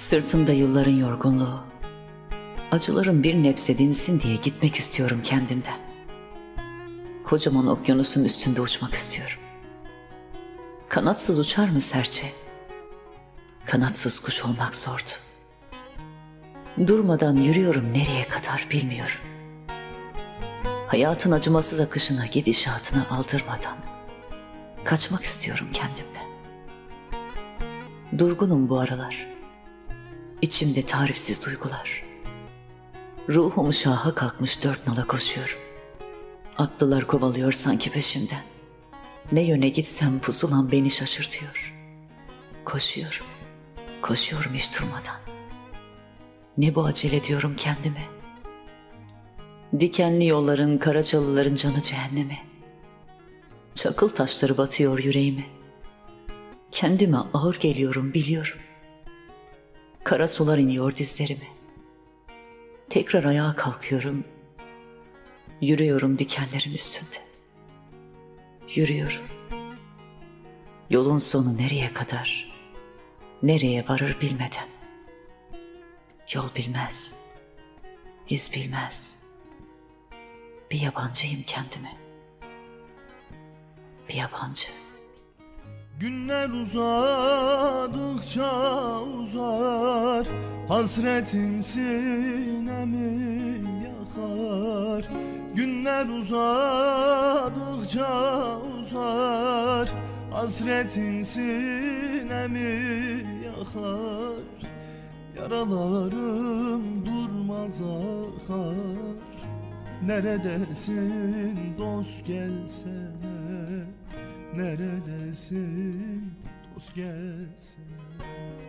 Sırtımda yılların yorgunluğu. Acılarım bir nebze dinsin diye gitmek istiyorum kendimden. Kocaman okyanusun üstünde uçmak istiyorum. Kanatsız uçar mı serçe? Kanatsız kuş olmak zordu. Durmadan yürüyorum nereye kadar bilmiyorum. Hayatın acımasız akışına gidişatını aldırmadan kaçmak istiyorum kendimden. Durgunum bu aralar. İçimde tarifsiz duygular. Ruhum şaha kalkmış dört nala koşuyorum. Atlılar kovalıyor sanki peşimden. Ne yöne gitsem pusulam beni şaşırtıyor. Koşuyorum, koşuyorum hiç durmadan. Ne bu acele diyorum kendime. Dikenli yolların, karacalıların canı cehenneme. Çakıl taşları batıyor yüreğime. Kendime ağır geliyorum biliyorum. Kara sular iniyor dizlerime. Tekrar ayağa kalkıyorum. Yürüyorum dikenlerin üstünde. Yürüyorum. Yolun sonu nereye kadar, nereye varır bilmeden. Yol bilmez, iz bilmez. Bir yabancıyım kendime. Bir yabancı. Günler uzadıkça uzar Hasretin sinemi yakar. Günler uzadıkça uzar Hasretin sinemi yakar. Yaralarım durmaz akar Neredesin dost gelsene Neredesin? Dost gelsene